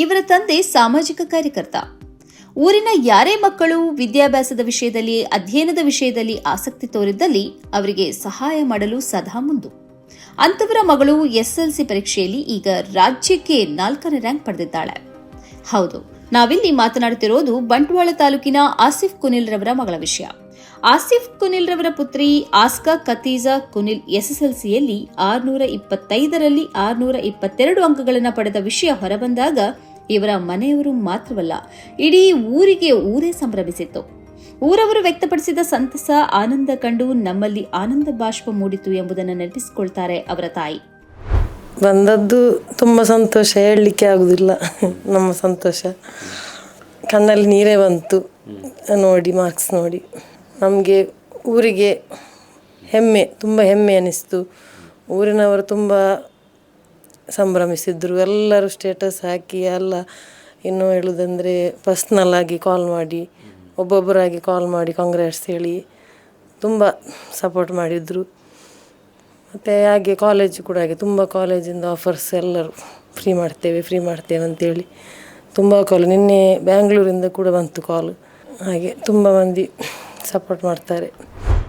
ಇವರ ತಂದೆ ಸಾಮಾಜಿಕ ಕಾರ್ಯಕರ್ತ. ಊರಿನ ಯಾರೇ ಮಕ್ಕಳು ವಿದ್ಯಾಭ್ಯಾಸದ ವಿಷಯದಲ್ಲಿ, ಅಧ್ಯಯನದ ವಿಷಯದಲ್ಲಿ ಆಸಕ್ತಿ ತೋರಿದ್ದಲ್ಲಿ ಅವರಿಗೆ ಸಹಾಯ ಮಾಡಲು ಸದಾ ಮುಂದು. ಅಂತವರ ಮಗಳು ಎಸ್ಎಲ್ಸಿ ಪರೀಕ್ಷೆಯಲ್ಲಿ ಈಗ ರಾಜ್ಯಕ್ಕೆ ನಾಲ್ಕನೇ ರ್ಯಾಂಕ್ ಪಡೆದಿದ್ದಾಳೆ. ಹೌದು, ನಾವಿಲ್ಲಿ ಮಾತನಾಡುತ್ತಿರೋದು ಬಂಟ್ವಾಳ ತಾಲೂಕಿನ ಆಸಿಫ್ ಕುನಿಲ್ ರವರ ಮಗಳ ವಿಷಯ. ಆಸಿಫ್ ಕುನಿಲ್ ರವರ ಪುತ್ರಿ ಆಸ್ಕಾ ಕತೀಜಾ ಕುನಿಲ್ ಎಸ್ಎಸ್ಎಲ್ಸಿಯಲ್ಲಿ ಆರ್ನೂರ ಇಪ್ಪತ್ತೈದರಲ್ಲಿ ಆರ್ನೂರ ಇಪ್ಪತ್ತೆರಡು ಅಂಕಗಳನ್ನು ಪಡೆದ ವಿಷಯ ಹೊರಬಂದಾಗ ಇವರ ಮನೆಯವರು ಮಾತ್ರವಲ್ಲ, ಇಡೀ ಊರಿಗೆ ಊರೇ ಸಂಭ್ರಮಿಸಿತ್ತು. ಊರವರು ವ್ಯಕ್ತಪಡಿಸಿದ ಸಂತಸ, ಆನಂದ ಕಂಡು ನಮ್ಮಲ್ಲಿ ಆನಂದ ಬಾಷ್ಪ ಮೂಡಿತು ಎಂಬುದನ್ನು ನೆನಪಿಸಿಕೊಳ್ತಾರೆ ಅವರ ತಾಯಿ. ಬಂದದ್ದು ತುಂಬ ಸಂತೋಷ, ಹೇಳಲಿಕ್ಕೆ ಆಗುದಿಲ್ಲ, ನಮ್ಮ ಸಂತೋಷ. ಕಣ್ಣಲ್ಲಿ ನೀರೇ ಬಂತು, ನೋಡಿ ಮಾರ್ಕ್ಸ್ ನೋಡಿ. ನಮಗೆ ಊರಿಗೆ ಹೆಮ್ಮೆ, ತುಂಬ ಹೆಮ್ಮೆ ಅನ್ನಿಸ್ತು ಊರಿನವರು ತುಂಬ ಸಂಭ್ರಮಿಸಿದ್ರು. ಎಲ್ಲರೂ ಸ್ಟೇಟಸ್ ಹಾಕಿ ಎಲ್ಲ ಇನ್ನೂ ಹೇಳುವುದಂದರೆ ಪರ್ಸ್ನಲ್ ಆಗಿ ಕಾಲ್ ಮಾಡಿ, ಒಬ್ಬೊಬ್ಬರಾಗಿ ಕಾಲ್ ಮಾಡಿ ಕಾಂಗ್ರೆಸ್ ಹೇಳಿ ತುಂಬ ಸಪೋರ್ಟ್ ಮಾಡಿದರು. ಮತ್ತು ಹಾಗೆ ಕಾಲೇಜ್ ಕೂಡ ಹಾಗೆ ತುಂಬ ಕಾಲೇಜಿಂದ ಆಫರ್ಸ್ ಎಲ್ಲರೂ ಫ್ರೀ ಮಾಡ್ತೇವೆ ಫ್ರೀ ಮಾಡ್ತೇವೆ ಅಂತೇಳಿ ತುಂಬ ಕಾಲ್ ನಿನ್ನೆ ಬ್ಯಾಂಗ್ಳೂರಿಂದ ಕೂಡ ಬಂತು ಕಾಲು ಹಾಗೆ ತುಂಬ ಮಂದಿ ಸಪೋರ್ಟ್ ಮಾಡ್ತಾರೆ.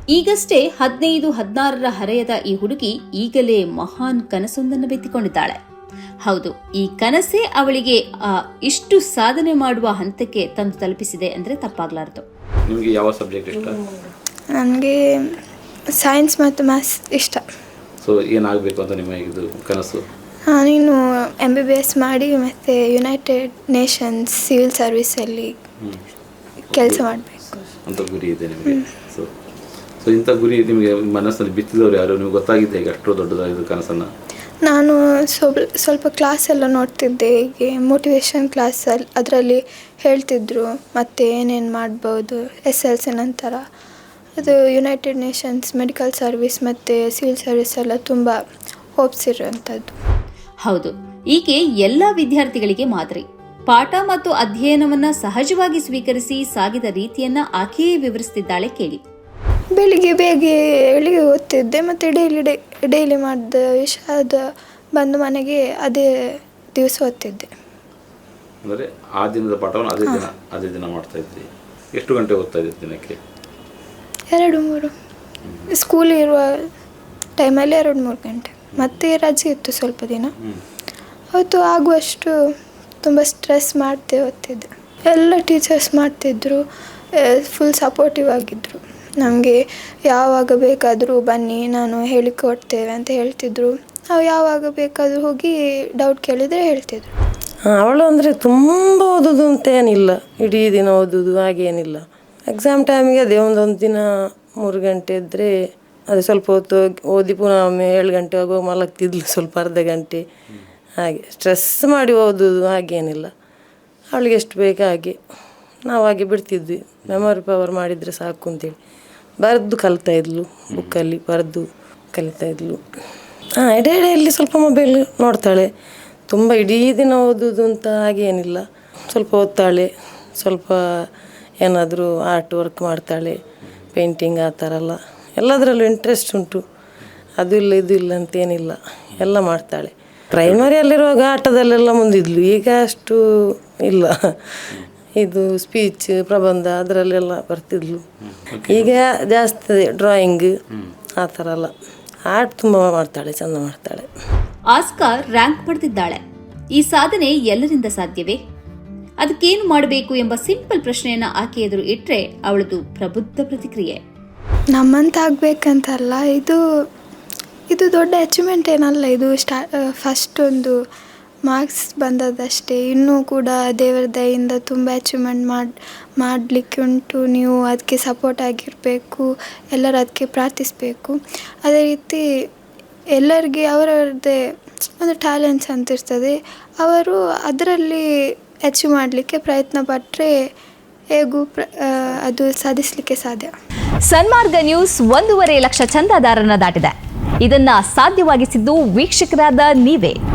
ಈಗಷ್ಟೇ ಹದಿನೈದು ಹದಿನಾರರ ಹರೆಯದ ಈ ಹುಡುಗಿ ಈಗಲೇ ಮಹಾನ್ ಕನಸೊಂದನ್ನು ಬೆತ್ತಿಕೊಂಡಿದ್ದಾಳೆ ಹೌದು ಈ ಕನಸೇ ಅವಳಿಗೆ ಆ, ಇಷ್ಟು ಸಾಧನೆ ಮಾಡುವ ಹಂತಕ್ಕೆ ತಂದು ತಲುಪಿಸಿದೆ ಅಂದ್ರೆ ತಪ್ಪಾಗ್ಲಾರದು. ನಿಮಗೆ ಯಾವ ಸಬ್ಜೆಕ್ಟ್ ಇಷ್ಟ? ನನಗೆ ಸೈನ್ಸ್ ಮತ್ತು ಮ್ಯಾಥ್ಸ್ ಇಷ್ಟ. ಸೊ ಏನಾಗಬೇಕು ಅಂತ ನಿಮ್ಮ ಇದು ಕನಸು? ನೀನು ಎಂ ಬಿ ಬಿ ಎಸ್ ಮಾಡಿ ಮತ್ತೆ ಯುನೈಟೆಡ್ ನೇಷನ್ಸ್ ಸಿವಿಲ್ ಸರ್ವಿಸಲ್ಲಿ ಕೆಲಸ ಮಾಡಬೇಕು. ಅಂತ ಗುರಿ ಇದೆ ನಿಮಗೆ? ಸೊ ಇಂಥ ಗುರಿ ನಿಮಗೆ ಮನಸ್ಸಲ್ಲಿ ಬಿತ್ತಿದವರು ಯಾರು? ನಿಮ್ಗೆ ಗೊತ್ತಾಗಿದೆ ಈಗ ಅಷ್ಟು ದೊಡ್ಡದಾಗಿದ್ದು ಕನಸನ್ನು? ನಾನು ಸ್ವಲ್ಪ ಸ್ವಲ್ಪ ಕ್ಲಾಸ್ ಎಲ್ಲ ನೋಡ್ತಿದ್ದೆ ಹೀಗೆ ಮೋಟಿವೇಶನ್ ಕ್ಲಾಸಲ್ಲಿ ಅದರಲ್ಲಿ ಹೇಳ್ತಿದ್ರು ಮತ್ತು ಏನೇನು ಮಾಡ್ಬೋದು ಎಸ್ ಎಲ್ ಸಿ ನಂತರ. ಅದು ಯುನೈಟೆಡ್ ನೇಷನ್ಸ್ ಮೆಡಿಕಲ್ ಸರ್ವಿಸ್ ಮತ್ತು ಸಿವಿಲ್ ಸರ್ವಿಸ್ ಎಲ್ಲ ತುಂಬ ಹೋಪ್ಸ್ ಇರುವಂಥದ್ದು. ಹೌದು. ಈಕೆ ಎಲ್ಲ ವಿದ್ಯಾರ್ಥಿಗಳಿಗೆ ಮಾದರಿ. ಪಾಠ ಮತ್ತು ಅಧ್ಯಯನವನ್ನ ಸಹಜವಾಗಿ ಸ್ವೀಕರಿಸಿ ಸಾಗಿದ ರೀತಿಯನ್ನ ಆಕೆಯೇ ವಿವರಿಸುತ್ತಿದ್ದಾಳೆ ಕೇಳಿ. ಬೆಳಿಗ್ಗೆ ಬೇಗ ಹೇಳಿ ಓದ್ತಿದ್ದೆ ಮತ್ತು ಡೈಲಿ ಡೇ ಡೈಲಿ ಮಾಡಿದ ವಿಷಾದ ಅದು ಬಂದು ಮನೆಗೆ ಅದೇ ದಿವಸ ಓದ್ತಿದ್ದೆ. ಅಂದರೆ ಆ ದಿನದ ಪಾಠವನ್ನು ಅದೇ ದಿನ ಅದೇ ದಿನ ಮಾಡ್ತಾ ಇದ್ರಿ. ಎಷ್ಟು ಗಂಟೆ ಓದ್ತಾ ಇದ್ರಿ ದಿನಕ್ಕೆ? ಎರಡು ಮೂರು. ಸ್ಕೂಲ್ ಇರುವ ಟೈಮಲ್ಲಿ ಎರಡು ಮೂರು ಗಂಟೆ. ಮತ್ತೆ ರಜೆ ಇತ್ತು ಸ್ವಲ್ಪ ದಿನ. ಅವತ್ತು ಆಗುವಷ್ಟು ತುಂಬ ಸ್ಟ್ರೆಸ್ ಮಾಡ್ತೇ ಓದ್ತಿದ್ದೆ. ಎಲ್ಲ ಟೀಚರ್ಸ್ ಮಾಡ್ತಿದ್ರು ಫುಲ್ ಸಪೋರ್ಟಿವ್ ಆಗಿದ್ದರು ನಮಗೆ ಯಾವಾಗ ಬೇಕಾದರೂ ಬನ್ನಿ, ನಾನು ಹೇಳಿಕೊಡ್ತೇವೆ ಅಂತ ಹೇಳ್ತಿದ್ರು. ನಾವು ಯಾವಾಗ ಬೇಕಾದರೂ ಹೋಗಿ ಡೌಟ್ ಕೇಳಿದರೆ ಹೇಳ್ತಿದ್ರು. ಅವಳು ಅಂದರೆ ತುಂಬ ಓದೋದು ಅಂತ ಏನಿಲ್ಲ. ಇಡೀ ದಿನ ಓದೋದು ಹಾಗೇನಿಲ್ಲ ಎಕ್ಸಾಮ್ ಟೈಮಿಗೆ ಅದೇ ಒಂದೊಂದು ದಿನ, ಮೂರು ಗಂಟೆ ಇದ್ದರೆ ಅದು ಸ್ವಲ್ಪ ಹೊತ್ತು ಓದಿ ಪುನಃ ಒಮ್ಮೆ ಏಳು ಗಂಟೆ ಆಗುವಾಗ ಮಲಗ್ತಿದ್ಲು, ಸ್ವಲ್ಪ ಅರ್ಧ ಗಂಟೆ. ಹಾಗೆ ಸ್ಟ್ರೆಸ್ ಮಾಡಿ ಓದೋದು ಹಾಗೇನಿಲ್ಲ ಅವಳಿಗೆ ಎಷ್ಟು ಬೇಕು ನಾವು ಹಾಗೆ ಬಿಡ್ತಿದ್ವಿ. ಮೆಮೊರಿ ಪವರ್ ಮಾಡಿದರೆ ಸಾಕು ಅಂತೇಳಿ. ಬರೆದು ಕಲಿತಾ ಇದ್ಲು ಬುಕ್ಕಲ್ಲಿ ಬರೆದು ಕಲಿತಾ ಇದ್ಲು. ಹಾಂ ಎಡೆಯಲ್ಲಿ ಸ್ವಲ್ಪ ಮೊಬೈಲ್ ನೋಡ್ತಾಳೆ. ತುಂಬ ಇಡೀ ದಿನ ಓದೋದು ಅಂತ ಹಾಗೇನಿಲ್ಲ ಸ್ವಲ್ಪ ಓದ್ತಾಳೆ, ಸ್ವಲ್ಪ ಏನಾದರೂ ಆರ್ಟ್ ವರ್ಕ್ ಮಾಡ್ತಾಳೆ ಪೇಂಟಿಂಗ್ ಆ ಥರ ಎಲ್ಲ. ಎಲ್ಲದರಲ್ಲೂ ಇಂಟ್ರೆಸ್ಟ್ ಉಂಟು. ಅದು ಇಲ್ಲ, ಇದು ಇಲ್ಲ ಅಂತೇನಿಲ್ಲ ಎಲ್ಲ ಮಾಡ್ತಾಳೆ. ಪ್ರೈಮರಿಯಲ್ಲಿರುವಾಗ ಆಟದಲ್ಲೆಲ್ಲ ಮುಂದಿದ್ಲು. ಈಗ ಅಷ್ಟು ಇಲ್ಲ. ಇದು ಸ್ಪೀಚ್ ಪ್ರಬಂಧ ಅದರಲ್ಲೆಲ್ಲ ಬರ್ತಿದ್ಲು. ಈಗ ಜಾಸ್ತಿ ಡ್ರಾಯಿಂಗ್ ಆ ಥರ ಎಲ್ಲ. ಆರ್ಟ್ ತುಂಬ ಮಾಡ್ತಾಳೆ ಚೆಂದ ಮಾಡ್ತಾಳೆ. ಆಸ್ಕಾ ರ್ಯಾಂಕ್ ಪಡೆದಿದ್ದಾಳೆ ಈ ಸಾಧನೆ ಎಲ್ಲರಿಂದ ಸಾಧ್ಯವೇ? ಅದಕ್ಕೇನು ಮಾಡಬೇಕು ಎಂಬ ಸಿಂಪಲ್ ಪ್ರಶ್ನೆಯನ್ನು ಆಕೆ ಎದುರು ಇಟ್ಟರೆ ಅವಳದು ಪ್ರಬುದ್ಧ ಪ್ರತಿಕ್ರಿಯೆ. ನಮ್ಮಂತ ಆಗಬೇಕಂತಲ್ಲ ಇದು ಇದು ದೊಡ್ಡ ಅಚೀವ್ಮೆಂಟ್ ಏನಲ್ಲ ಇದು ಸ್ಟಾ ಫಸ್ಟ್ ಒಂದು ಮಾರ್ಕ್ಸ್ ಬಂದದಷ್ಟೇ ಇನ್ನೂ ಕೂಡ ದೇವರ ದಯೆಯಿಂದ ತುಂಬ ಅಚೀವ್ಮೆಂಟ್ ಮಾಡಿ, ಮಾಡಲಿಕ್ಕೆ ಉಂಟು. ನೀವು ಅದಕ್ಕೆ ಸಪೋರ್ಟ್ ಆಗಿರಬೇಕು. ಎಲ್ಲರೂ ಅದಕ್ಕೆ ಪ್ರಾರ್ಥಿಸಬೇಕು. ಅದೇ ರೀತಿ ಎಲ್ಲರಿಗೆ ಅವರವ್ರದ್ದೇ ಒಂದು ಟ್ಯಾಲೆಂಟ್ಸ್ ಅಂತ ಇರ್ತದೆ. ಅವರು ಅದರಲ್ಲಿ ಅಚೀವ್ ಮಾಡಲಿಕ್ಕೆ ಪ್ರಯತ್ನ ಪಟ್ಟರೆ ಹೇಗೂ ಅದು ಸಾಧಿಸಲಿಕ್ಕೆ ಸಾಧ್ಯ. ಸನ್ಮಾರ್ಗ ನ್ಯೂಸ್ ಒಂದೂವರೆ ಲಕ್ಷ ಚಂದಾದಾರನ ದಾಟಿದೆ. ಇದನ್ನ ಸಾಧ್ಯವಾಗಿಸಿದ್ದು ವೀಕ್ಷಕರಾದ ನೀವೇ.